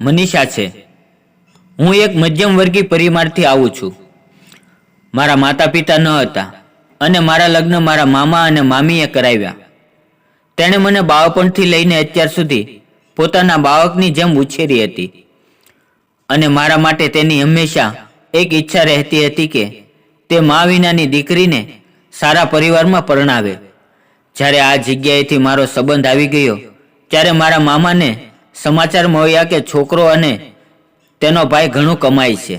મનીષા છે. હું એક મધ્યમ વર્ગી પરિવારથી આવું છું. મારા માતા પિતા ન હતા અને મારા લગ્ન મારા મામા અને મામીએ કરાવ્યા. તેણે મને બાળપણથી લઈને અત્યાર સુધી પોતાના બાળકની જેમ ઉછેરી હતી. અને મારા માટે તેની હંમેશા એક ઈચ્છા રહેતી હતી કે તે મા વિનાની દીકરીને સારા પરિવારમાં પરણાવે. જ્યારે આ જગ્યાએથી મારો સંબંધ આવી ગયો, ત્યારે મારા મામાને સમાચાર મળ્યા કે છોકરો અને તેનો ભાઈ ઘણું કમાય છે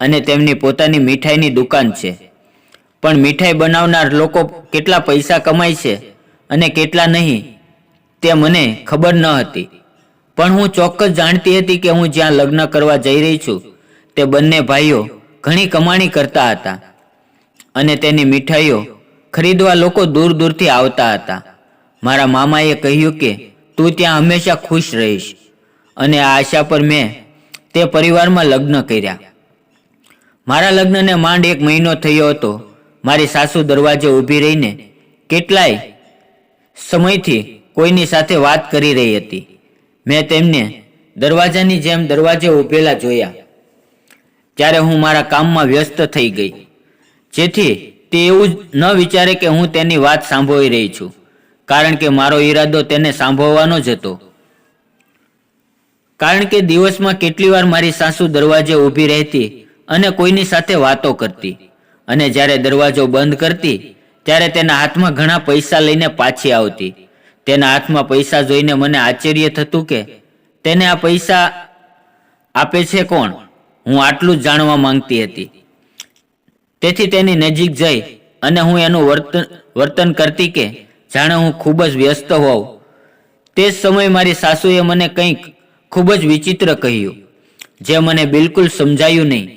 અને તેમની પોતાની મીઠાઈની દુકાન છે. પણ મીઠાઈ બનાવનાર લોકો કેટલા પૈસા કમાય છે અને કેટલા નહીં તે મને ખબર ન હતી. પણ હું ચોક્કસ જાણતી હતી કે હું જ્યાં લગ્ન કરવા જઈ રહી છું તે બંને ભાઈઓ ઘણી કમાણી કરતા હતા અને તેની મીઠાઈઓ ખરીદવા લોકો દૂર દૂરથી આવતા હતા. મારા મામાએ કહ્યું કે તું ત્યાં હંમેશા ખુશ રહીશ. અને આ આશા પર મેં તે પરિવારમાં લગ્ન કર્યા. મારા લગ્નને માંડ એક મહિનો થયો હતો. મારી સાસુ દરવાજે ઊભી રહીને કેટલાય સમયથી કોઈની સાથે વાત કરી રહી હતી. મેં તેમને દરવાજાની જેમ દરવાજે ઊભેલા જોયા. ત્યારે હું મારા કામમાં વ્યસ્ત થઈ ગઈ. જેથી તે એવું ન વિચારે કે હું તેની વાત સાંભળી રહી છું. કારણ કે મારો ઈરાદો તેને સાંભળવાનો જ હતો. કારણ કે દિવસમાં કેટલી વાર મારી સાસુ દરવાજે ઊભી રહેતી અને કોઈની સાથે વાતો કરતી અને જ્યારે દરવાજો બંધ કરતી ત્યારે તેના હાથમાં ઘણા પૈસા લઈને પાછી આવતી. તેના હાથમાં પૈસા જોઈને મને આશ્ચર્ય થતું કે તેને આ પૈસા આપે છે કોણ? હું આટલું જ જાણવા માંગતી હતી. તેથી તેની નજીક જઈ અને હું એનું વર્તન વર્તન કરતી કે જાણે હું ખૂબ જ વ્યસ્ત હોઉં. તે સમયે મારી સાસુએ મને કંઈક ખૂબ જ વિચિત્ર કહ્યું, જે મને બિલકુલ સમજાયું નહીં.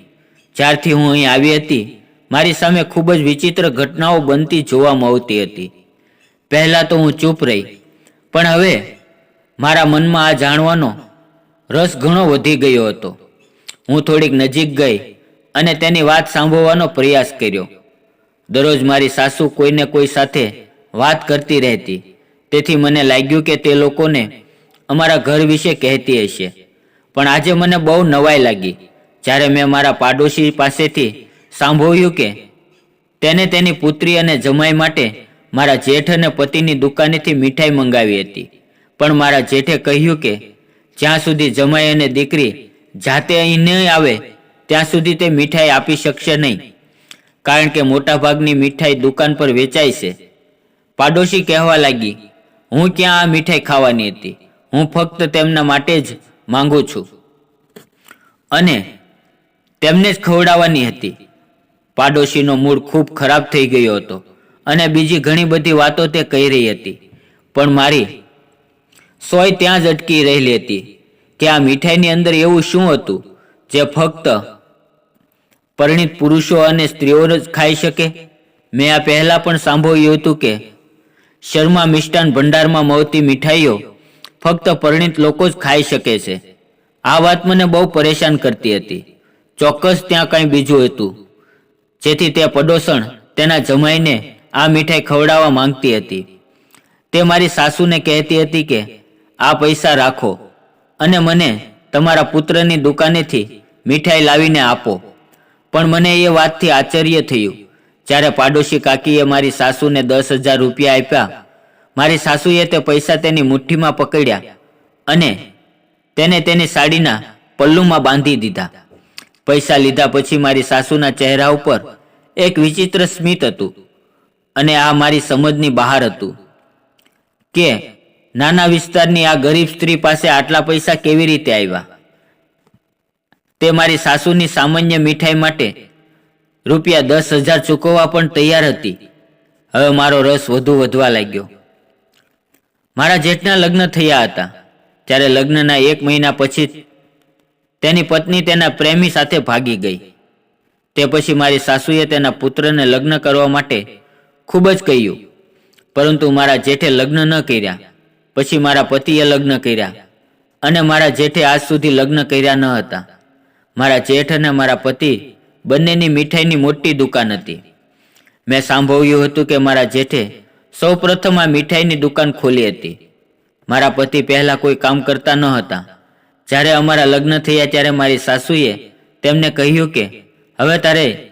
જ્યારથી હું અહીં આવી હતી, મારી સામે ખૂબ જ વિચિત્ર ઘટનાઓ બનતી જોવા મળતી હતી. પહેલાં તો હું ચૂપ રહી, પણ હવે મારા મનમાં આ જાણવાનો રસ ઘણો વધી ગયો હતો. હું થોડીક નજીક ગઈ અને તેની વાત સાંભળવાનો પ્રયાસ કર્યો. દરરોજ મારી સાસુ કોઈને કોઈ સાથે વાત કરતી રહેતી. તેથી મને લાગ્યું કે તે લોકોને અમારા ઘર વિશે કહેતી હશે. પણ આજે મને બહુ નવાઈ લાગી. જ્યારે મેં મારા પાડોશી પાસેથી સાંભળ્યું કે તેને તેની પુત્રી અને જમાઈ માટે મારા જેઠ અને પતિની દુકાનેથી મીઠાઈ મંગાવી હતી. પણ મારા જેઠે કહ્યું કે જ્યાં સુધી જમાઈ અને દીકરી જાતે અહીં નહીં આવે, ત્યાં સુધી તે મીઠાઈ આપી શકશે નહીં. કારણ કે મોટાભાગની મીઠાઈ દુકાન પર વેચાય છે. પાડોશી કહેવા લાગી, હું ક્યાં આ મીઠાઈ ખાવાની હતી? હું ફક્ત તેમના માટે જ માંગુ છું. અને તેમને જ ખવડાવવાની હતી. પાડોશીનો મૂડ ખૂબ ખરાબ થઈ ગયો હતો અને બીજી ઘણી બધી વાતો તે કહી રહી હતી. પણ મારી સોય ત્યાં જ અટકી રહેલી હતી કે આ મીઠાઈની અંદર એવું શું હતું જે ફક્ત પરિણિત પુરુષો અને સ્ત્રીઓ જ ખાઈ શકે? મેં આ પહેલાં પણ સાંભળ્યું હતું કે શર્મા મિષ્ટાન ભંડારમાં મળતી મીઠાઈઓ ફક્ત પરિણિત લોકો જ ખાઈ શકે છે. આ વાત મને બહુ પરેશાન કરતી હતી. ચોક્કસ ત્યાં કંઈ બીજું હતું. જેથી તે પડોસણ તેના જમાઈને આ મીઠાઈ ખવડાવવા માંગતી હતી. તે મારી સાસુને કહેતી હતી કે, આ પૈસા રાખો અને મને તમારા પુત્રની દુકાનેથી મીઠાઈ લાવીને આપો. પણ મને એ વાતથી આશ્ચર્ય થયું જ્યારે પાડોશી કાકીએ મારી સાસુને દસ હજાર રૂપિયા આપ્યા, મારી સાસુએ તે પૈસા તેની મુઠ્ઠીમાં પકડ્યા અને તેને તેની સાડીના પલ્લુમાં બાંધી દીધા. પૈસા લીધા પછી મારી સાસુના ચહેરા ઉપર એક વિચિત્ર સ્મિત હતું અને આ મારી સમજની બહાર હતું કે નાના વિસ્તારની આ ગરીબ સ્ત્રી પાસે આટલા પૈસા કેવી રીતે આવ્યા? તે મારી સાસુની સામાન્ય મીઠાઈ માટે રૂપિયા દસ હજાર ચૂકવવા પણ તૈયાર હતી. હવે મારો રસ વધુ વધવા લાગ્યો. મારા જેઠના લગ્ન થયા હતા. ત્યારે લગ્નના એક મહિના પછી તેની પત્ની તેના પ્રેમી સાથે ભાગી ગઈ. તે પછી મારી સાસુએ તેના પુત્રને લગ્ન કરવા માટે ખૂબ જ કહ્યું. પરંતુ મારા જેઠે લગ્ન ન કર્યા. પછી મારા પતિએ લગ્ન કર્યા. અને મારા જેઠે આજ સુધી લગ્ન કર્યા ન હતા. મારા જેઠ અને મારા પતિ બંનેની મીઠાઈની મોટી દુકાન હતી. મેં સાંભળ્યું હતું કે મારા જેઠે સૌ પ્રથમ આ મીઠાઈની દુકાન ખોલી હતી. મારા પતિ પહેલાં કોઈ કામ કરતા ન હતા. જ્યારે અમારા લગ્ન થયા ત્યારે મારી સાસુએ તેમને કહ્યું કે, હવે તારે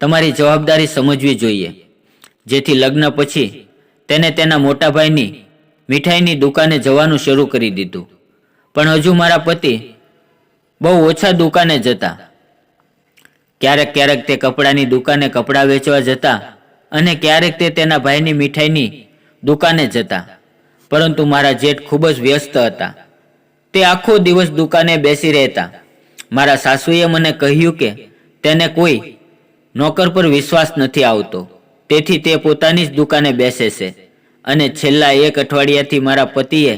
તમારી જવાબદારી સમજવી જોઈએ. જેથી લગ્ન પછી તેને તેના મોટા ભાઈની મીઠાઈની દુકાને જવાનું શરૂ કરી દીધું. પણ હજુ મારા પતિ બહુ ઓછા દુકાને જતા. ક્યારેક ક્યારેક તે કપડાની દુકાને કપડાં વેચવા જતા અને ક્યારેક તે તેના ભાઈની મીઠાઈની દુકાને જતા. પરંતુ મારા જેઠ ખૂબ જ વ્યસ્ત હતા. તે આખો દિવસ દુકાને બેસી રહેતા. મારા સાસુએ મને કહ્યું કે તેને કોઈ નોકર પર વિશ્વાસ નથી આવતો. તેથી તે પોતાની જ દુકાને બેસે છે. અને છેલ્લા એક અઠવાડિયાથી મારા પતિએ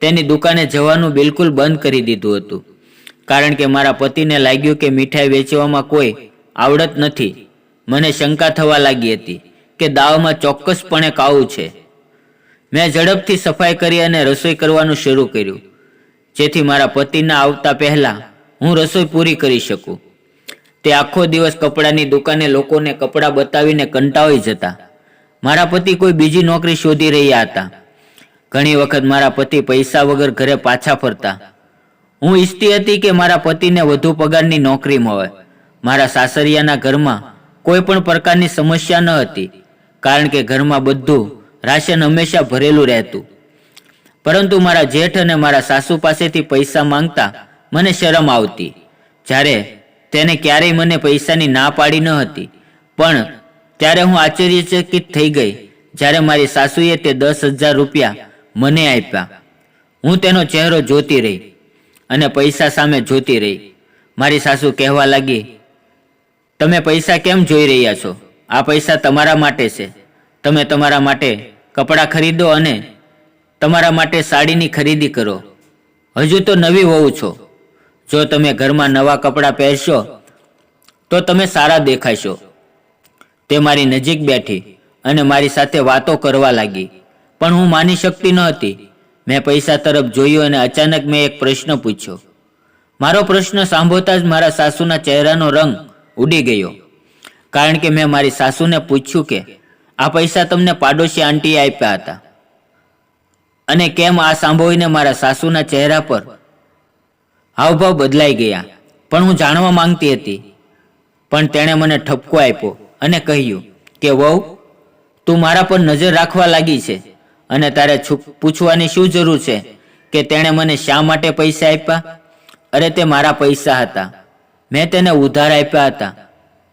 તેની દુકાને જવાનું બિલકુલ બંધ કરી દીધું હતું. કારણ કે મારા પતિને લાગ્યું કે મીઠાઈ વેચવામાં કોઈ આવડત નથી. મને શંકા થવા લાગી હતી કે દાવમાં ચોક્કસપણે કાવું છે. મેં ઝડપથી સફાઈ કરી અને રસોઈ કરવાનું શરૂ કર્યું. જેથી મારા પતિના આવતા પહેલા હું રસોઈ પૂરી કરી શકું. તે આખો દિવસ કપડાની દુકાને લોકોને કપડાં બતાવીને કંટાળી જતા. મારા પતિ કોઈ બીજી નોકરી શોધી રહ્યા હતા. ઘણી વખત મારા પતિ પૈસા વગર ઘરે પાછા ફરતા. હું ઈચ્છતી હતી કે મારા પતિને વધુ પગારની નોકરી મળે. મારા સાસરિયાના ઘરમાં કોઈ પણ પ્રકારની સમસ્યા ન હતી, કારણ કે ઘરમાં બધું રાશન હંમેશા ભરેલું રહેતું. પરંતુ મારા જેઠ અને મારા સાસુ પાસેથી પૈસા માંગતા મને શરમ આવતી. જ્યારે તેને ક્યારેય મને પૈસાની ના પાડી ન હતી, પણ ત્યારે હું આશ્ચર્યચકિત થઈ ગઈ જ્યારે મારી સાસુએ તે દસ હજાર રૂપિયા મને આપ્યા. હું તેનો ચહેરો જોતી રહી. અને પૈસા સામે જોતી રહી. મારી સાસુ કહેવા લાગી, તમે પૈસા કેમ જોઈ રહ્યા છો? આ પૈસા તમારા માટે છે. તમે તમારા માટે કપડાં ખરીદો અને તમારા માટે સાડીની ખરીદી કરો. હજુ તો નવી વહુ છો. જો તમે ઘરમાં નવા કપડાં પહેરશો, તો તમે સારા દેખાશો. તે મારી નજીક બેઠી અને મારી સાથે વાતો કરવા લાગી. પણ હું માની શકતી ન હતી. મેં પૈસા તરફ જોયું અને અચાનક મેં એક પ્રશ્ન પૂછ્યો. મારો પ્રશ્ન સાંભળતા જ મારા સાસુના ચહેરાનો રંગ ઉડી ગયો. કારણ કે મેં મારી સાસુને પૂછ્યું કે, આ પૈસા તમને પાડોશી આંટીએ આપ્યા હતા? અને કેમ આ સાંભળીને મારા સાસુના ચહેરા પર હાવભાવ બદલાઈ ગયા? પણ હું જાણવા માંગતી હતી. પણ તેણે મને ઠપકો આપ્યો અને કહ્યું કે, વહુ, તું મારા પર નજર રાખવા લાગી છે. અને તારે પૂછવાની શું જરૂર છે? કે તેણે મને શા માટે પૈસા આપ્યા? અરે તે મારા પૈસા હતા. મેં તેને ઉધાર આપ્યા હતા.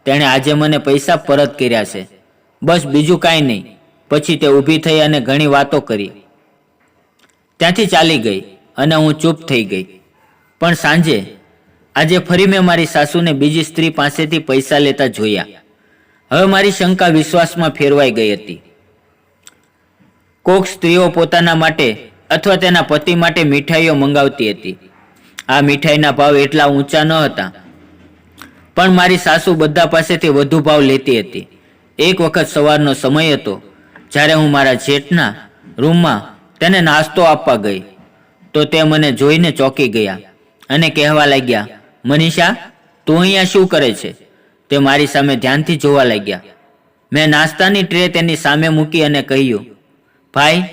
તેણે આજે મને પૈસા પરત કર્યા છે. બસ બીજું કાંઈ નહીં. પછી તે ઊભી થઈ અને ઘણી વાતો કરી. ત્યાંથી ચાલી ગઈ અને હું ચૂપ થઈ ગઈ. પણ સાંજે, આજે ફરી મેં મારી સાસુને બીજી સ્ત્રી પાસેથી પૈસા લેતા જોયા. હવે મારી શંકા વિશ્વાસમાં ફેરવાઈ ગઈ હતી. કોક સ્ત્રીઓ પોતાના માટે અથવા તેના પતિ માટે મીઠાઈઓ મંગાવતી હતી. આ મીઠાઈના ભાવ એટલા ઊંચા ન હતા. પણ મારી સાસુ બધા પાસેથી વધુ ભાવ લેતી હતી. એક વખત સવારનો સમય હતો, જ્યારે હું મારા જેઠના રૂમમાં તેને નાસ્તો આપવા ગઈ, તો તે મને જોઈને ચોંકી ગયા અને કહેવા લાગ્યા, મનીષા, તું અહીંયા શું કરે છે? તે મારી સામે ધ્યાનથી જોવા લાગ્યા. મેં નાસ્તાની ટ્રે તેની સામે મૂકી અને કહ્યું ભાઈ,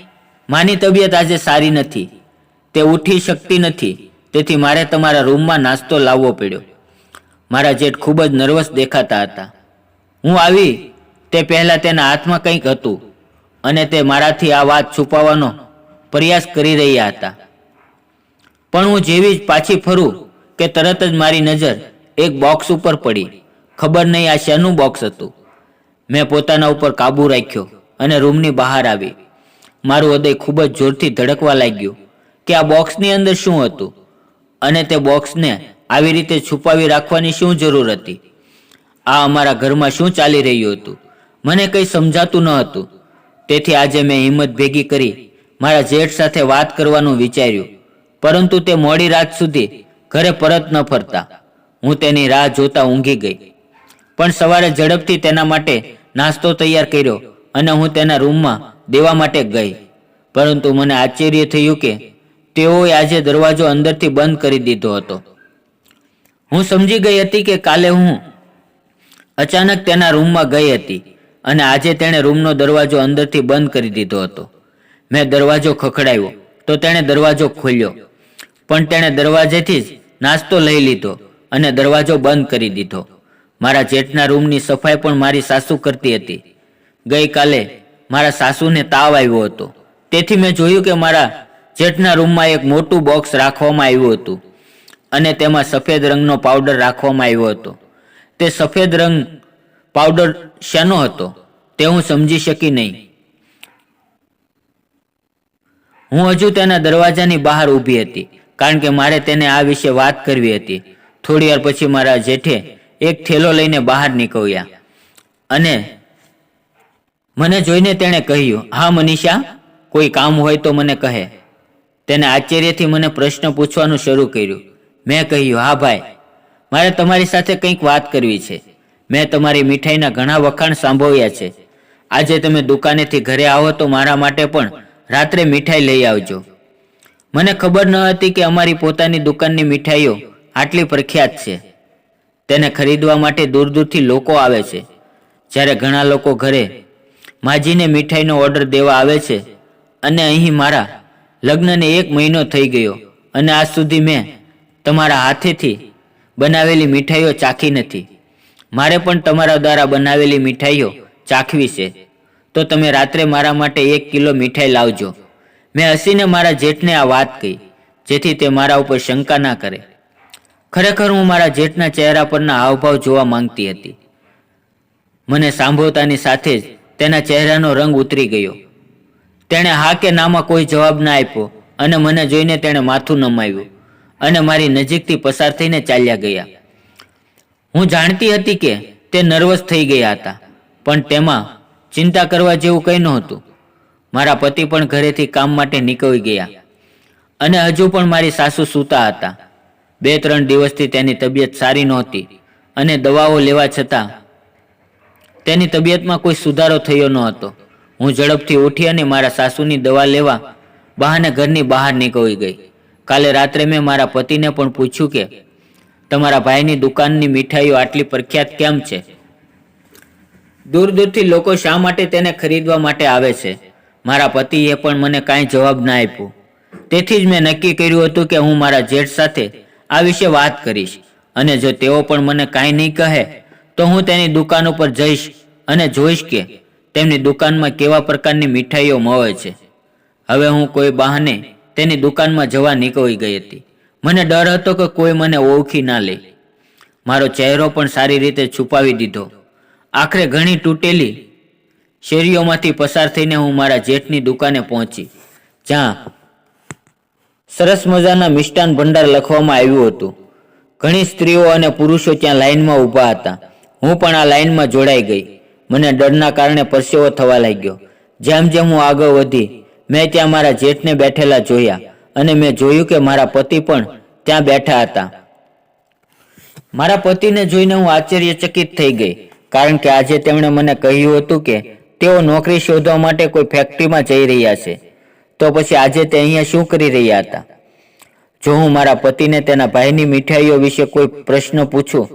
માની તબિયત આજે સારી નથી. તે ઉઠી શકતી નથી. તેથી મારે તમારા રૂમમાં નાસ્તો લાવવો પડ્યો. મારા જેઠ ખૂબ જ નર્વસ દેખાતા હતા. હું આવી, તે પહેલાં તેના હાથમાં કંઈક હતું અને તે મારાથી આ વાત છુપાવવાનો પ્રયાસ કરી રહ્યા હતા. પણ હું જેવી જ પાછી ફરું કે તરત જ મારી નજર એક બોક્સ ઉપર પડી. ખબર નહીં આ શેનું બોક્સ હતું. મેં પોતાના ઉપર કાબુ રાખ્યો અને રૂમની બહાર આવી. મારું હૃદય ખૂબ જ જોરથી ધડકવા લાગ્યું કે આ બોક્સની અંદર શું હતું અને તે બોક્સને આવી રીતે છુપાવી રાખવાની શું જરૂર હતી? આ અમારા ઘરમાં શું ચાલી રહ્યું હતું? મને કંઈ સમજાતું ન હતું. તેથી આજે મેં હિંમત ભેગી કરી મારા જેઠ સાથે વાત કરવાનું વિચાર્યું. પરંતુ તે મોડી રાત સુધી ઘરે પરત ન ફરતા. હું તેની રાહ જોતા ઊંઘી ગઈ. પણ સવારે ઝડપથી તેના માટે નાસ્તો તૈયાર કર્યો અને હું તેના રૂમમાં દેવા માટે ગઈ. પરંતુ મને આશ્ચર્ય થયું કે તેઓએ આજે દરવાજો અંદરથી બંધ કરી દીધો હતો. હું સમજી ગઈ હતી કે કાલે હું અચાનક તેના રૂમમાં ગઈ હતી અને આજે તેણે રૂમનો દરવાજો અંદરથી બંધ કરી દીધો હતો. મેં દરવાજો ખખડાવ્યો, તો તેણે દરવાજો ખોલ્યો. પણ તેણે દરવાજેથી જ નાસ્તો લઈ લીધો અને દરવાજો બંધ કરી દીધો. મારા જેઠના રૂમની સફાઈ પણ મારી સાસુ કરતી હતી. ગઈકાલે મારા સાસુને તાવ આવ્યો હતો. તેથી મેં જોયું કે મારા જેઠના રૂમમાં એક મોટું બોક્સ રાખવામાં આવ્યું હતું અને તેમાં સફેદ રંગનો પાવડર રાખવામાં આવ્યો હતો. તે સફેદ રંગ પાવડર શાનો હતો તે હું સમજી શકી નહીં. હું હજુ તેના દરવાજાની બહાર ઊભી હતી કારણ કે મારે તેને આ વિશે વાત કરવી હતી. થોડી વાર પછી મારા જેઠે એક થેલો લઈને બહાર નીકળ્યા અને મને જોઈને તેણે કહ્યું, હા, મનીષા, કોઈ કામ હોય તો મને કહે. તેને આશ્ચર્યથી મને પ્રશ્ન પૂછવાનું શરૂ કર્યું. મેં કહ્યું, હા, ભાઈ, મારે તમારી સાથે કંઈક વાત કરવી છે. મેં તમારી મીઠાઈના ઘણા વખાણ સાંભળ્યા છે. આજે તમે દુકાનેથી ઘરે આવો તો મારા માટે પણ રાત્રે મીઠાઈ લઈ આવજો. મને ખબર ન હતી કે અમારી પોતાની દુકાનની મીઠાઈઓ આટલી પ્રખ્યાત છે. તેને ખરીદવા માટે દૂર દૂરથી લોકો આવે છે. જ્યારે ઘણા લોકો ઘરે માજીને મીઠાઈનો ઓર્ડર દેવા આવે છે અને અહીં મારા લગ્નને એક મહિનો થઈ ગયો અને આજ સુધી મેં તમારા હાથેથી બનાવેલી મીઠાઈઓ ચાખી નથી. મારે પણ તમારા દ્વારા બનાવેલી મીઠાઈઓ ચાખવી છે. તો તમે રાત્રે મારા માટે એક કિલો મીઠાઈ લાવજો. મેં હસીને મારા જેઠને આ વાત કહી, જેથી તે મારા ઉપર શંકા ના કરે. ખરેખર હું મારા જેઠના ચહેરા પરના હાવભાવ જોવા માંગતી હતી. મને સાંભળતાની સાથે જ તેના ચહેરાનો રંગ ઉતરી ગયો. તેણે હા કે નામાં કોઈ જવાબ ના આપ્યો અને મને જોઈને તેણે માથું નમાવ્યું અને મારી નજીકથી પસાર થઈને ચાલ્યા ગયા. હું જાણતી હતી કે તે નર્વસ થઈ ગયા હતા, પણ તેમાં ચિંતા કરવા જેવું કંઈ નહોતું. મારા પતિ પણ ઘરેથી કામ માટે નીકળી ગયા અને હજુ પણ મારી સાસુ સૂતા હતા. બે ત્રણ દિવસથી તેની તબિયત સારી નહોતી અને દવાઓ લેવા છતાં તેની તબિયતમાં કોઈ સુધારો થયો ન હતો. હું ઝડપથી ઉઠી અને મારા સાસુની દવા લેવા બહાને ઘરની બહાર નીકળી ગઈ. કાલે રાત્રે મેં મારા પતિને પણ પૂછ્યું કે, તમારા ભાઈની દુકાનની મીઠાઈઓ આટલી પ્રખ્યાત કેમ છે? દૂર દૂરથી લોકો શા માટે તેને ખરીદવા માટે આવે છે? મારા પતિએ પણ મને કાંઈ જવાબ ના આપ્યો. તેથી જ મેં નક્કી કર્યું હતું કે હું મારા જેઠ સાથે આ વિશે વાત કરીશ અને જો તેઓ પણ મને કાંઈ નહીં કહે તો હું તેની દુકાન ઉપર જઈશ અને જોઈશ કે તેમની દુકાનમાં કેવા પ્રકારની મીઠાઈઓ મળે છે. હવે હું કોઈ બહાને તેની દુકાનમાં જવા નીકળી ગઈ હતી. મને ડર હતો કે કોઈ મને ઓળખી ના લે. મારો ચહેરો પણ સારી રીતે છુપાવી દીધો. આખરે ઘણી તૂટેલી શેરીઓમાંથી પસાર થઈને હું મારા જેઠની દુકાને પહોંચી. જ્યાં સરસ મજાના મિષ્ટાન ભંડાર લખવામાં આવ્યું હતું. ઘણી સ્ત્રીઓ અને પુરુષો ત્યાં લાઈનમાં ઊભા હતા. હું પણ આ લાઈનમાં જોડાઈ ગઈ. મને ડરના કારણે પરસેવો થવા લાગ્યો. જેમ જેમ હું આગળ વધી, મેં ત્યાં મારા જેઠને બેઠેલા જોયા અને મેં જોયું કે મારા પતિ પણ ત્યાં બેઠા હતા. મારા પતિને જોઈને હું આશ્ચર્યચકિત થઈ ગઈ, કારણ કે આજે તેમણે મને કહ્યું હતું કે તેઓ નોકરી શોધવા માટે કોઈ ફેક્ટરીમાં જઈ રહ્યા છે. તો પછી આજે તે અહીંયા શું કરી રહ્યા હતા? જો હું મારા પતિને તેના ભાઈની મીઠાઈઓ વિશે કોઈ પ્રશ્ન પૂછું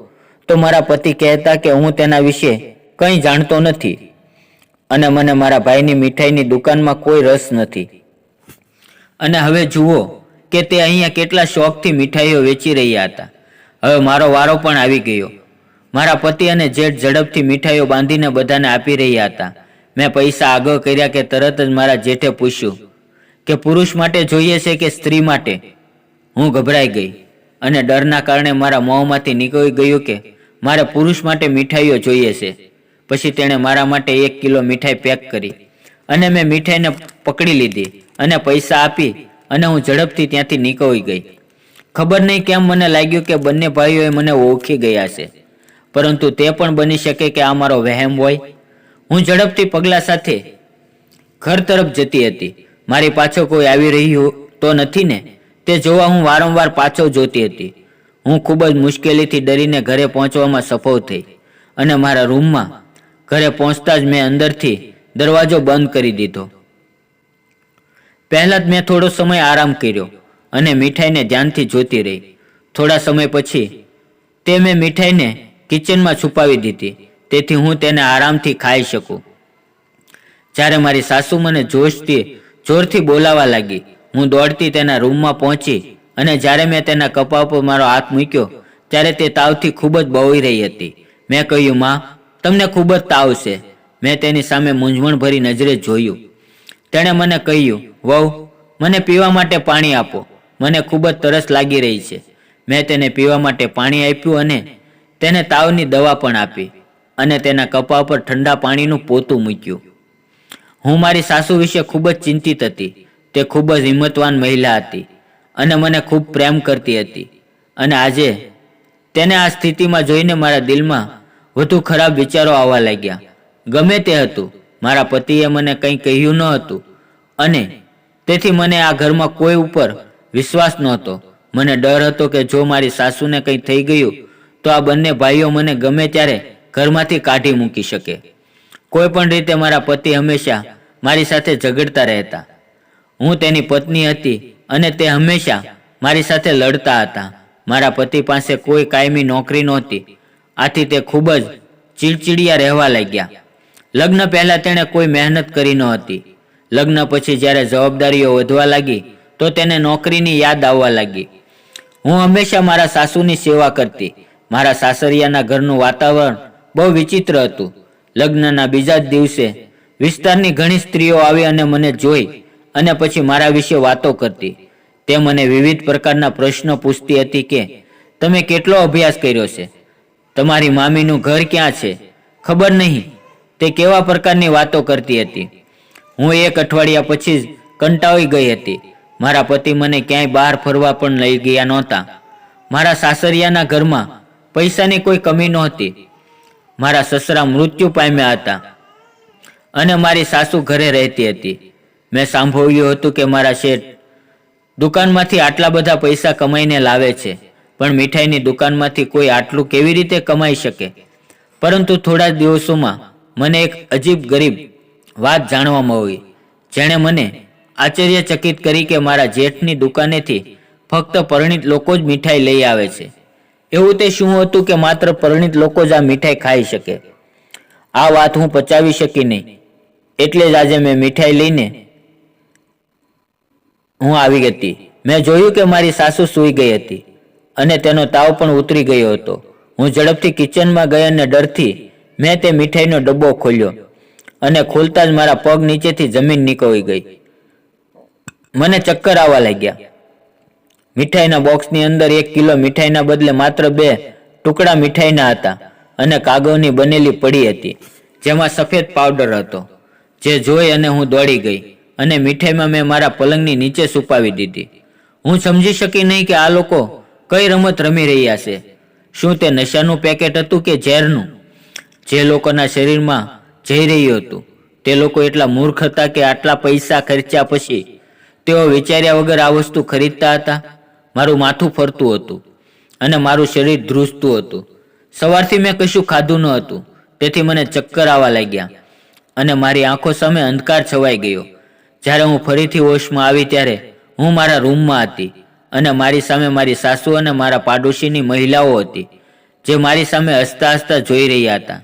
તો મારા પતિ કહેતા કે હું તેના વિશે કંઈ જાણતો નથી અને મને મારા ભાઈની મીઠાઈની દુકાનમાં કોઈ રસ નથી. અને હવે જુઓ કે તે અહીંયા કેટલા શોખથી મીઠાઈઓ વેચી રહ્યા હતા. હવે મારો વારો પણ આવી ગયો. મારા પતિ અને જેઠ ઝડપથી મીઠાઈઓ બાંધીને બધાને આપી રહ્યા હતા. મેં પૈસા આગળ કર્યા કે તરત જ મારા જેઠે પૂછ્યું કે પુરુષ માટે જોઈએ છે કે સ્ત્રી માટે? હું ગભરાઈ ગઈ અને ડરના કારણે મારા મોંમાંથી નીકળી ગયું કે મારે પુરુષ માટે મીઠાઈઓ જોઈએ છે. પછી તેણે મારા માટે એક કિલો મીઠાઈ પેક કરી અને મેં મીઠાઈને પકડી લીધી અને પૈસા આપી અને હું ઝડપથી ત્યાંથી નીકળી ગઈ. ખબર નહીં કેમ મને લાગ્યું કે બંને ભાઈઓએ મને ઓળખી ગયા છે. પરંતુ તે પણ બની શકે કે આ મારો વહેમ હોય. હું ઝડપથી પગલા સાથે ઘર તરફ જતી હતી. મારી પાછો કોઈ આવી રહ્યું તો નથી ને? તે જોવા હું વારંવાર પાછો જોતી હતી. હું ખૂબ જ મુશ્કેલીથી ડરીને ઘરે પહોંચવામાં સફળ થઈ અને મારા રૂમમાં ઘરે પહોંચતા જ મેં અંદરથી દરવાજો બંધ કરી દીધો. પહેલાં જ મેં થોડો સમય આરામ કર્યો અને મીઠાઈને ધ્યાનથી જોતી રહી. થોડા સમય પછી તે મેં મીઠાઈને કિચનમાં છુપાવી દીધી, તેથી હું તેને આરામથી ખાઈ શકું. જ્યારે મારી સાસુ મને જોશથી, જોરથી બોલાવા લાગી, હું દોડતી તેના રૂમમાં પહોંચી અને જ્યારે મેં તેના કપા ઉપર મારો હાથ મૂક્યો, ત્યારે તે તાવથી ખૂબ જ બળી રહી હતી. મેં કહ્યું, માં, તમને ખૂબ જ તાવ છે. મેં તેની સામે મૂંઝવણ ભરી નજરે જોયું. તેણે મને કહ્યું, વહુ, મને પીવા માટે પાણી આપો. મને ખૂબ જ તરસ લાગી રહી છે. મેં તેને પીવા માટે પાણી આપ્યું અને તેને તાવની દવા પણ આપી અને તેના કપા પર ઠંડા પાણીનું પોતું મૂક્યું. હું મારી સાસુ વિશે ખૂબ જ ચિંતિત હતી. તે ખૂબ જ હિંમતવાન મહિલા હતી. અને મને ખૂબ પ્રેમ કરતી હતી. અને આજે તેને આ સ્થિતિમાં જોઈને મારા દિલમાં વધુ ખરાબ વિચારો આવવા લાગ્યા. ગમે તે હતું, મારા પતિએ મને કંઈ કહ્યું ન હતું અને તેથી મને આ ઘરમાં કોઈ ઉપર વિશ્વાસ નહોતો. મને ડર હતો કે જો મારી સાસુને કંઈ થઈ ગયું, તો આ બંને ભાઈઓ મને ગમે ત્યારે ઘરમાંથી કાઢી મૂકી શકે. કોઈ પણ રીતે મારા પતિ હંમેશા મારી સાથે ઝઘડતા રહેતા. હું તેની પત્ની હતી અને તે હંમેશા મારી સાથે લડતા હતા. મારા પતિ પાસે કોઈ કાયમી નોકરી નહોતી. આથી તે ખૂબ જ ચીડચીડિયા રહેવા લાગ્યા. લગ્ન પહેલા તેણે કોઈ મહેનત કરી ન હતી. લગ્ન પછી જ્યારે જવાબદારીઓ વધવા લાગી, તો તેને નોકરીની યાદ આવવા લાગી. હું હંમેશા મારા સાસુની સેવા કરતી. મારા સાસરિયાના ઘરનું વાતાવરણ બહુ વિચિત્ર હતું. લગ્નના બીજા જ દિવસે વિસ્તારની ઘણી સ્ત્રીઓ આવી અને મને જોઈ. અને પછી મારા વિશે વાતો કરતી. તે મને વિવિધ પ્રકારના પ્રશ્નો પૂછતી હતી કે, તમે કેટલો અભ્યાસ કર્યો છે? તમારી મામીનું ઘર ક્યાં છે? ખબર નહીં. તે કેવા પ્રકારની વાતો કરતી હતી. હું એક અઠવાડિયા પછી જ કંટાળી ગઈ હતી. મારા પતિ મને ક્યાંય બહાર ફરવા પણ લઈ ગયા નહોતા. મારા સાસરિયાના ઘરમાં પૈસાની કોઈ કમી નહોતી. મારા સસરા મૃત્યુ પામ્યા હતા અને મારી સાસુ ઘરે રહેતી હતી. મેં સાંભળ્યું હતું કે મારા શેઠ દુકાનમાંથી આટલા બધા પૈસા કમાઈને લાવે છે, પણ મીઠાઈની દુકાનમાંથી કોઈ આટલું કેવી રીતે કમાઈ શકે? પરંતુ થોડા દિવસોમાં મને એક અજીબ ગરીબ વાત જાણવામાં આવી, જેણે મને આશ્ચર્યચકિત કરી કે મારા જેઠની દુકાનેથી ફક્ત પરિણિત લોકો જ મીઠાઈ લઈ આવે છે. એવું તે શું હતું કે માત્ર પરિણિત લોકો જ આ મીઠાઈ ખાઈ શકે? આ વાત હું પચાવી શકી નહીં. એટલે જ આજે મેં મીઠાઈ લઈને હું આવી હતી મેં જોયું કે મારી સાસુ સૂઈ ગઈ હતી અને તેનો તાવ પણ ઉતરી ગયો હતો. હું ઝડપથી કિચનમાં ગઈ અને ડરથી મેં તે મીઠાઈનો ડબ્બો ખોલ્યો અને ખોલતા જ મારા પગ નીચેથી જમીન નીકળી ગઈ. મને ચક્કર આવવા લાગ્યા. મીઠાઈના બોક્સની અંદર એક કિલો મીઠાઈના બદલે માત્ર બે ટુકડા મીઠાઈના હતા અને કાગળની બનેલી પડી હતી, જેમાં સફેદ પાવડર હતો, જે જોઈ અને હું દોડી ગઈ. અને મીઠાઈમાં મેં મારા પલંગની નીચે છુપાવી દીધી. હું સમજી શકી નહીં કે આ લોકો કઈ રમત રમી રહ્યા છે. શું તે નશાનું પેકેટ હતું કે ઝેરનું? જે લોકોના શરીરમાં જઈ રહ્યું હતું. તે લોકો એટલા મૂર્ખ હતા કે આટલા પૈસા ખર્ચ્યા પછી તેઓ વિચાર્યા વગર આ વસ્તુ ખરીદતા હતા. મારું માથું ફરતું હતું અને મારું શરીર ધ્રુજતું હતું. સવારથી મેં કશું ખાધું ન હતું. તેથી મને ચક્કર આવવા લાગ્યા અને મારી આંખો સામે અંધકાર છવાઈ ગયો. જ્યારે હું ફરીથી હોશમાં આવી ત્યારે હું મારા રૂમમાં હતી અને મારી સામે મારી સાસુ અને મારા પાડોશીની મહિલાઓ હતી, જે મારી સામે હસતા હસતા જોઈ રહ્યા હતા.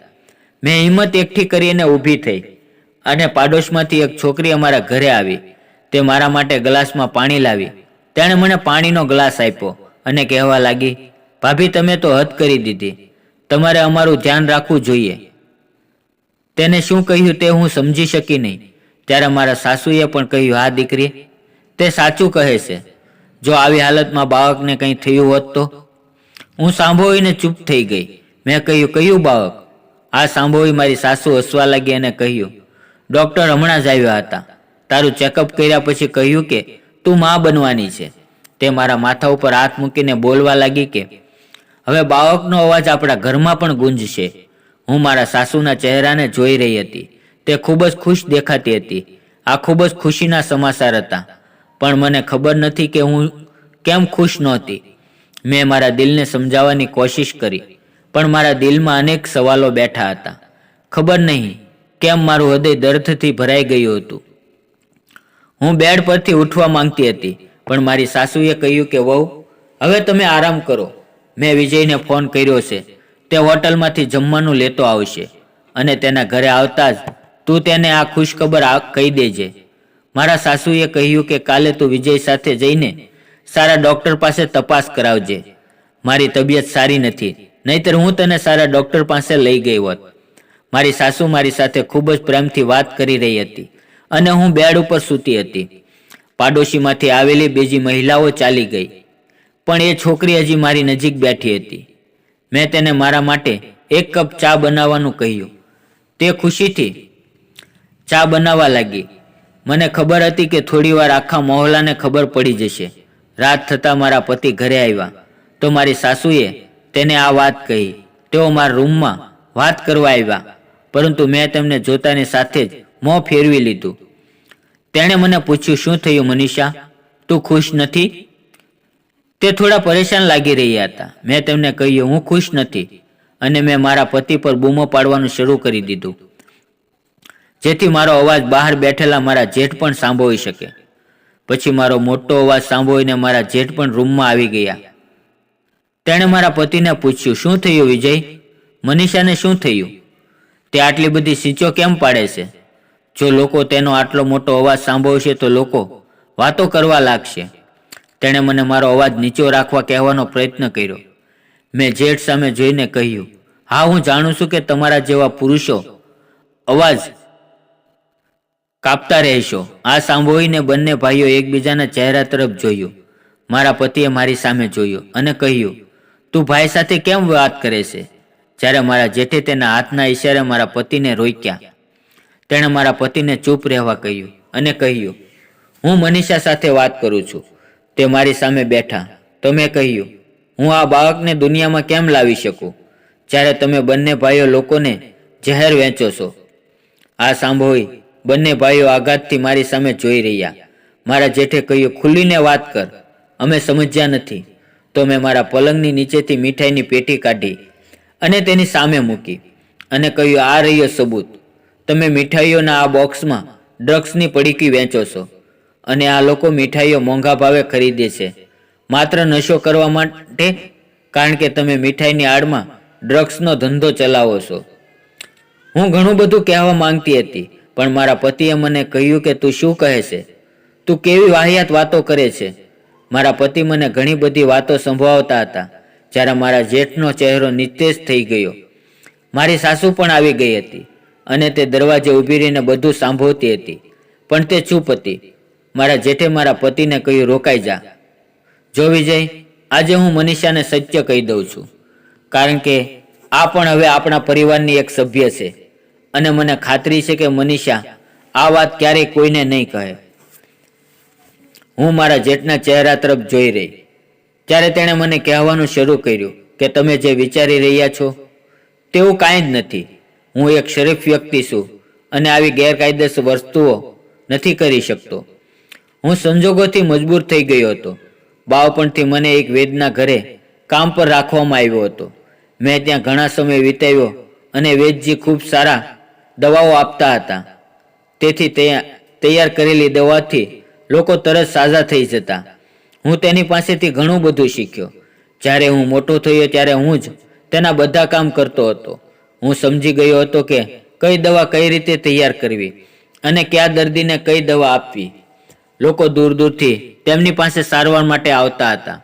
મેં હિંમત એકઠી કરીને ઊભી થઈ અને પાડોશમાંથી એક છોકરી અમારા ઘરે આવી. તે મારા માટે ગ્લાસમાં પાણી લાવી. તેણે મને પાણીનો ગ્લાસ આપ્યો અને કહેવા લાગી, ભાભી, તમે તો હદ કરી દીધી. તમારે અમારું ધ્યાન રાખવું જોઈએ. તેને શું કહ્યું તે હું સમજી શકી નહીં. ત્યારે મારા સાસુએ પણ કહ્યું, હા, દીકરી. તે સાચું કહે છે. જો આવી હાલતમાં બાળકને કંઈ થયું હોત તો? હું સાંભળીને ચૂપ થઈ ગઈ. મેં કહ્યું, કયું બાળક? આ સાંભળી મારી સાસુ હસવા લાગી અને કહ્યું, ડૉક્ટર હમણાં જ આવ્યા હતા. તારું ચેકઅપ કર્યા પછી કહ્યું કે, તું માં બનવાની છે. તે મારા માથા ઉપર હાથ મૂકીને બોલવા લાગી કે, હવે બાળકનો અવાજ આપણા ઘરમાં પણ ગુંજશે. હું મારા સાસુના ચહેરાને જોઈ રહી હતી. તે ખૂબ જ ખુશ દેખાતી હતી. આ ખૂબ જ ખુશીના સમાચાર હતા. પણ મને ખબર નથી કે હું કેમ ખુશ નહોતી. મેં મારા દિલને સમજાવવાની કોશિશ કરી, પણ મારા દિલમાં અનેક સવાલો બેઠા હતા. ખબર નહીં કેમ મારું હૃદય દર્દથી ભરાઈ ગયું હતું. હું બેડ પરથી ઉઠવા માંગતી હતી, પણ મારી સાસુએ કહ્યું કે, વહુ, હવે તમે આરામ કરો. મેં વિજયને ફોન કર્યો છે. તે હોટલમાંથી જમવાનું લેતો આવશે અને તેના ઘરે આવતા જ તું તેને આ ખુશખબર આ કહી દેજે. મારા સાસુએ કહ્યું કે કાલે તું વિજય સાથે જઈને સારા ડૉક્ટર પાસે તપાસ કરાવજે. મારી તબિયત સારી નથી, નહીતર હું તને સારા ડૉક્ટર પાસે લઈ ગઈ હોત. મારી સાસુ મારી સાથે ખૂબ જ પ્રેમથી વાત કરી રહી હતી અને હું બેડ ઉપર સૂતી હતી. પાડોશીમાંથી આવેલી બીજી મહિલાઓ ચાલી ગઈ, પણ એ છોકરી હજી મારી નજીક બેઠી હતી. મેં તેને મારા માટે એક કપ ચા બનાવવાનું કહ્યું. તે ખુશીથી ચા બનાવવા લાગી. મને ખબર હતી કે થોડીવાર આખા મહોલ્લાને ખબર પડી જશે. રાત થતાં મારા પતિ ઘરે આવ્યા. તો મારી સાસુએ તેને આ વાત કહી. તેઓ મારા રૂમમાં વાત કરવા આવ્યા. પરંતુ મેં તેમને જોતાની સાથે જ મોં ફેરવી લીધું. તેણે મને પૂછ્યું, શું થયું મનીષા? તું ખુશ નથી? તે થોડા પરેશાન લાગી રહ્યા હતા. મેં તેમને કહ્યું, હું ખુશ નથી. અને મેં મારા પતિ પર બૂમો પાડવાનું શરૂ કરી દીધું. જેથી મારો અવાજ બહાર બેઠેલા મારા જેઠ પણ સાંભળી શકે. પછી મારો મોટો અવાજ સાંભળીને મારા જેઠ પણ રૂમમાં આવી ગયા. તેણે મારા પતિને પૂછ્યું, શું થયું વિજય? મનીષાને શું થયું? તે આટલી બધી સીંચો કેમ પાડે છે? જો લોકો તેનો આટલો મોટો અવાજ સાંભળશે તો લોકો વાતો કરવા લાગશે. તેણે મને મારો અવાજ નીચો રાખવા કહેવાનો પ્રયત્ન કર્યો. મેં જેઠ સામે જોઈને કહ્યું, હા, હું જાણું છું કે તમારા જેવા પુરુષો અવાજ કાપતા રહેશો. આ સાંભળીને બંને ભાઈઓ એકબીજાના ચહેરા તરફ જોયું. મારા પતિએ મારી સામે જોયું અને કહ્યું, તું ભાઈ સાથે કેમ વાત કરે છે? જ્યારે મારા જેઠે તેના હાથના ઈશારે મારા પતિને રોક્યા. તેણે મારા પતિને ચૂપ રહેવા કહ્યું અને કહ્યું, હું મનીષા સાથે વાત કરું છું. તે મારી સામે બેઠા. તો મેં કહ્યું, હું આ બાળકને દુનિયામાં કેમ લાવી શકું? જ્યારે તમે બંને ભાઈઓ લોકોને જહેર વેચો છો. આ સાંભળી બંને ભાઈઓ આઘાતથી મારી સામે જોઈ રહ્યા. મારા જેઠે કહ્યું, ખુલ્લીને વાત કર. અમે સમજ્યા નથી. તો મેં મારા પલંગની નીચેથી મીઠાઈની પેટી કાઢી અને તેની સામે મૂકી અને કહ્યું, આ રહ્યો સબૂત. તમે મીઠાઈઓના આ બોક્સમાં ડ્રગ્સની પડીકી વેચો છો અને આ લોકો મીઠાઈઓ મોંઘા ભાવે ખરીદે છે. માત્ર નશો કરવા માટે કારણ કે તમે મીઠાઈની આડમાં ડ્રગ્સનો ધંધો ચલાવો છો. હું ઘણું બધું કહેવા માંગતી હતી. પણ મારા પતિએ મને કહ્યું કે તું શું કહે છે? તું કેવી વાહિયાત વાતો કરે છે? મારા પતિ મને ઘણી બધી વાતો સંભળાવતા હતા, જ્યારે મારા જેઠનો ચહેરો નિસ્તેજ થઈ ગયો. મારી સાસુ પણ આવી ગઈ હતી અને તે દરવાજે ઊભી રહીને બધું સાંભળતી હતી. પણ તે ચૂપ હતી. મારા જેઠે મારા પતિને કહ્યું, રોકાઈ જા. જો વિજય, આજે હું મનીષાને સત્ય કહી દઉં છું. કારણ કે આ પણ હવે આપણા પરિવારની એક સભ્ય છે. અને મને ખાતરી છે કે મનીષા, આ વાત ક્યારેય કોઈને નહીં કહે. હું મારા જેઠના ચહેરા તરફ જોઈ રહી. ત્યારે તેણે મને કહેવાનું શરૂ કર્યું કે તમે જે વિચારી રહ્યા છો, તેવું કાંઈ જ નથી. હું એક શરીફ વ્યક્તિ છું અને આવી ગેરકાયદેસર વસ્તુઓ નથી કરી શકતો. હું સંજોગોથી મજબૂર થઈ ગયો હતો. બાવપણથી મને એક વેદના ઘરે કામ પર રાખવામાં આવ્યો હતો. મેં ત્યાં ઘણા સમય વિતાવ્યો અને વેદજી ખૂબ સારા દવાઓ આપતા હતા. તેથી તૈયાર કરેલી દવાથી લોકો તરત સાજા થઈ જતા. હું તેની પાસેથી ઘણું બધું શીખ્યો. જ્યારે હું મોટો થયો ત્યારે હું જ તેના બધા કામ કરતો હતો. હું સમજી ગયો હતો કે કઈ દવા કઈ રીતે તૈયાર કરવી અને કયા દર્દીને કઈ દવા આપવી. લોકો દૂર દૂરથી તેમની પાસે સારવાર માટે આવતા હતા.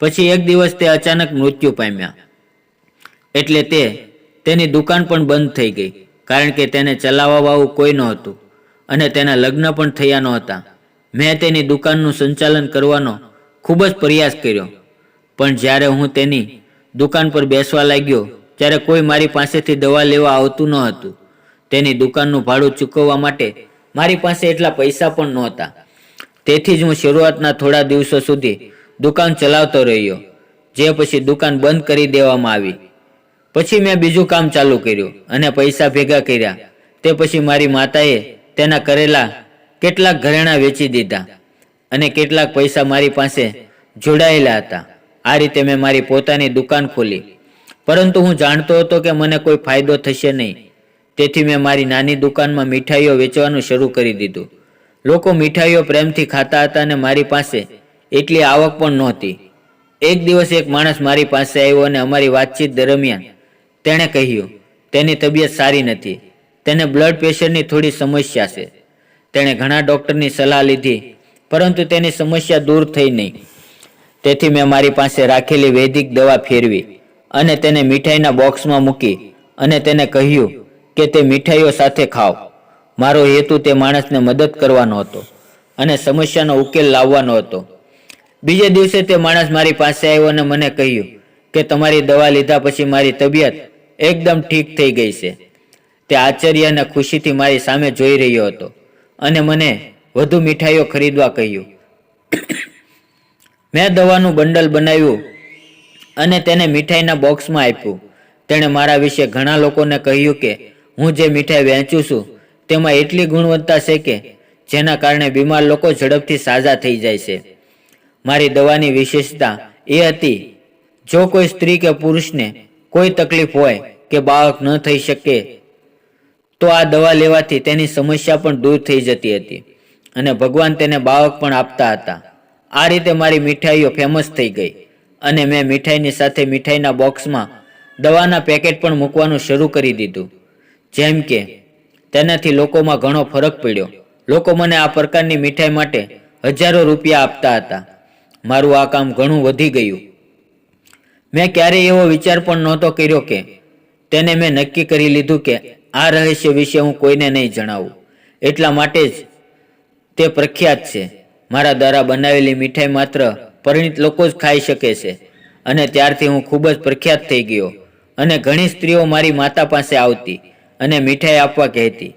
પછી એક દિવસ તે અચાનક મૃત્યુ પામ્યા. એટલે તે તેની દુકાન પણ બંધ થઈ ગઈ. કારણ કે તેને ચલાવવાવાળું કોઈ નહોતું અને તેના લગ્ન પણ થયા નહોતા. મેં તેની દુકાનનું સંચાલન કરવાનો ખૂબ જ પ્રયાસ કર્યો. પણ જ્યારે હું તેની દુકાન પર બેસવા લાગ્યો, ત્યારે કોઈ મારી પાસેથી દવા લેવા આવતું ન હતું તેની દુકાનનું ભાડું ચૂકવવા માટે મારી પાસે એટલા પૈસા પણ નહોતા. તેથી જ હું શરૂઆતના થોડા દિવસો સુધી દુકાન ચલાવતો રહ્યો, જે પછી દુકાન બંધ કરી દેવામાં આવી. પછી મેં બીજું કામ ચાલુ કર્યું અને પૈસા ભેગા કર્યા. તે પછી મારી માતાએ તેના કરેલા કેટલાક ઘરેણાં વેચી દીધા અને કેટલાક પૈસા મારી પાસે જોડાયેલા હતા. આ રીતે મેં મારી પોતાની દુકાન ખોલી. પરંતુ હું જાણતો હતો કે મને કોઈ ફાયદો થશે નહીં. તેથી મેં મારી નાની દુકાનમાં મીઠાઈઓ વેચવાનું શરૂ કરી દીધું. લોકો મીઠાઈઓ પ્રેમથી ખાતા હતા અને મારી પાસે એટલી આવક પણ નહોતી. એક દિવસ એક માણસ મારી પાસે આવ્યો અને અમારી વાતચીત દરમિયાન તેણે કહ્યું, તેની તબિયત સારી નથી. તેને બ્લડ પ્રેશરની થોડી સમસ્યા છે. તેણે ઘણા ડૉક્ટરની સલાહ લીધી, પરંતુ તેની સમસ્યા દૂર થઈ નહીં. તેથી મેં મારી પાસે રાખેલી વૈદિક દવા ફેરવી અને તેને મીઠાઈના બોક્સમાં મૂકી અને તેને કહ્યું કે તે મીઠાઈઓ સાથે ખાઓ. મારો હેતુ તે માણસને મદદ કરવાનો હતો અને સમસ્યાનો ઉકેલ લાવવાનો હતો. બીજે દિવસે તે માણસ મારી પાસે આવ્યો અને મને કહ્યું કે તમારી દવા લીધા પછી મારી તબિયત એકદમ ઠીક થઈ ગઈ છે. તે આશ્ચર્ય અને ખુશીથી મારી સામે જોઈ રહ્યો હતો અને મને વધુ મીઠાઈઓ ખરીદવા કહ્યું. મેં દવાનું બંડલ બનાવ્યું અને તેને મીઠાઈના બોક્સમાં આપ્યું. તેણે મારા વિશે ઘણા લોકોને કહ્યું કે હું જે મીઠાઈ વહેંચું છું, તેમાં એટલી ગુણવત્તા છે કે જેના કારણે બીમાર લોકો ઝડપથી સાજા થઈ જાય છે. મારી દવાની વિશેષતા એ હતી, જો કોઈ સ્ત્રી કે પુરુષને કોઈ તકલીફ હોય કે બાળક ન થઈ શકે, તો આ દવા લેવાથી તેની સમસ્યા પણ દૂર થઈ જતી હતી અને ભગવાન તેને બાળક પણ આપતા હતા. આ રીતે મારી મીઠાઈઓ ફેમસ થઈ ગઈ અને મેં મીઠાઈની સાથે મીઠાઈના બોક્સમાં દવાના પેકેટ પણ મૂકવાનું શરૂ કરી દીધું. જેમ કે, તેનાથી લોકોમાં ઘણો ફરક પડ્યો. લોકો મને આ પ્રકારની મીઠાઈ માટે હજારો રૂપિયા આપતા હતા. મારું આ કામ ઘણું વધી ગયું. મેં ક્યારેય એવો વિચાર પણ નહોતો કર્યો કે તેને મેં નક્કી કરી લીધું કે આ રહસ્ય વિશે હું કોઈને નહીં જણાવું. એટલા માટે જ તે પ્રખ્યાત છે. મારા દ્વારા બનાવેલી મીઠાઈ માત્ર પરિણિત લોકો જ ખાઈ શકે છે અને ત્યારથી હું ખૂબ જ પ્રખ્યાત થઈ ગયો અને ઘણી સ્ત્રીઓ મારી માતા પાસે આવતી અને મીઠાઈ આપવા કહેતી.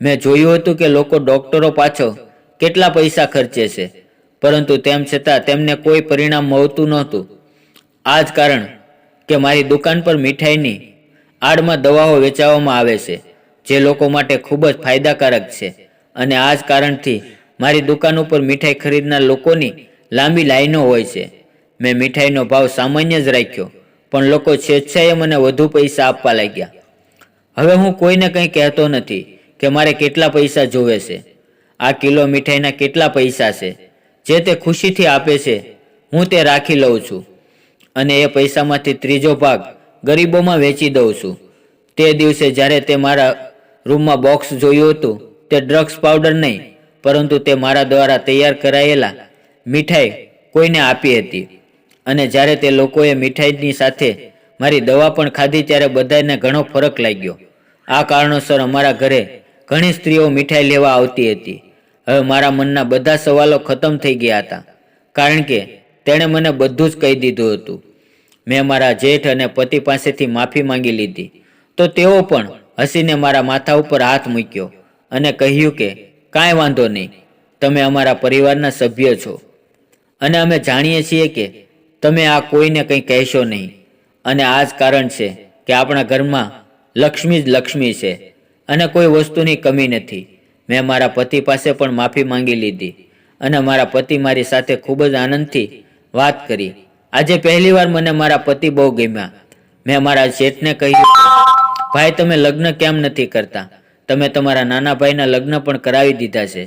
મેં જોયું હતું કે લોકો ડૉક્ટરો પાછો કેટલા પૈસા ખર્ચે છે, પરંતુ તેમ છતાં તેમને કોઈ પરિણામ મળતું નહોતું. આ જ કારણ કે મારી દુકાન પર મીઠાઈની આડમાં દવાઓ વેચાવામાં આવે છે, જે લોકો માટે ખૂબ જ ફાયદાકારક છે. અને આ જ કારણથી મારી દુકાન ઉપર મીઠાઈ ખરીદનાર લોકોની લાંબી લાઈનો હોય છે. મેં મીઠાઈનો ભાવ સામાન્ય જ રાખ્યો, પણ લોકો સ્વેચ્છાએ મને વધુ પૈસા આપવા લાગ્યા. હવે હું કોઈને કંઈ કહેતો નથી કે મારે કેટલા પૈસા જોવે છે. આ કિલો મીઠાઈના કેટલા પૈસા છે? જે તે ખુશીથી આપે છે, હું તે રાખી લઉં છું. અને એ પૈસામાંથી ત્રીજો ભાગ ગરીબોમાં વેચી દઉં છું. તે દિવસે જ્યારે તે મારા રૂમમાં બોક્સ જોયું હતું, તે ડ્રગ્સ પાવડર નહીં, પરંતુ તે મારા દ્વારા તૈયાર કરાયેલા મીઠાઈ કોઈને આપી હતી. અને જ્યારે તે લોકોએ મીઠાઈની સાથે મારી દવા પણ ખાધી ત્યારે બધાને ઘણો ફરક લાગ્યો. આ કારણોસર અમારા ઘરે ઘણી સ્ત્રીઓ મીઠાઈ લેવા આવતી હતી. હવે મારા મનના બધા સવાલો ખતમ થઈ ગયા હતા. કારણ કે તેણે મને બધું જ કહી દીધું હતું. મેં મારા જેઠ અને પતિ પાસેથી માફી માંગી લીધી. તો તેઓ પણ હસીને મારા માથા ઉપર હાથ મૂક્યો અને કહ્યું કે, કાંઈ વાંધો નહીં, તમે અમારા પરિવારના સભ્ય છો. અને અમે જાણીએ છીએ કે તમે આ કોઈને કંઈ કહેશો નહીં. અને આ જ કારણ છે કે આપણા ઘરમાં લક્ષ્મી જ લક્ષ્મી છે અને કોઈ વસ્તુની કમી નથી. મેં મારા પતિ પાસે પણ માફી માંગી લીધી અને મારા પતિ મારી સાથે ખૂબ જ આનંદથી વાત કરી. આજે પહેલીવાર મને મારા પતિ બહુ ગમ્યા. મેં મારા શેઠને કહ્યું, ભાઈ, તમે લગ્ન કેમ નથી કરતા? તમે તમારા નાના ભાઈના લગ્ન પણ કરાવી દીધા છે.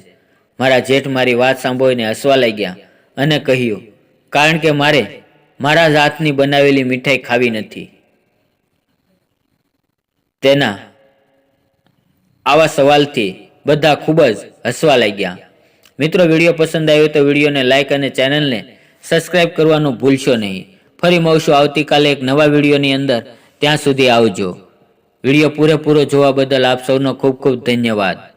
મારા જેઠ મારી વાત સાંભળીને હસવા લાગ્યા અને કહ્યું, કારણ કે મારે મારા જ હાથની બનાવેલી મીઠાઈ ખાવી નથી. તેના આવા સવાલથી બધા ખૂબ જ હસવા લાગ્યા. મિત્રો, વીડિયો પસંદ આવ્યો તો વિડીયોને લાઇક અને ચેનલને સબસ્ક્રાઇબ કરવાનું ભૂલશો નહીં. ફરી મળશું આવતીકાલે એક નવા વિડીયોની અંદર. ત્યાં સુધી આવજો. વીડિયો પૂરેપૂરો જોવા બદલ આપ સૌનો ખૂબ ખૂબ ધન્યવાદ.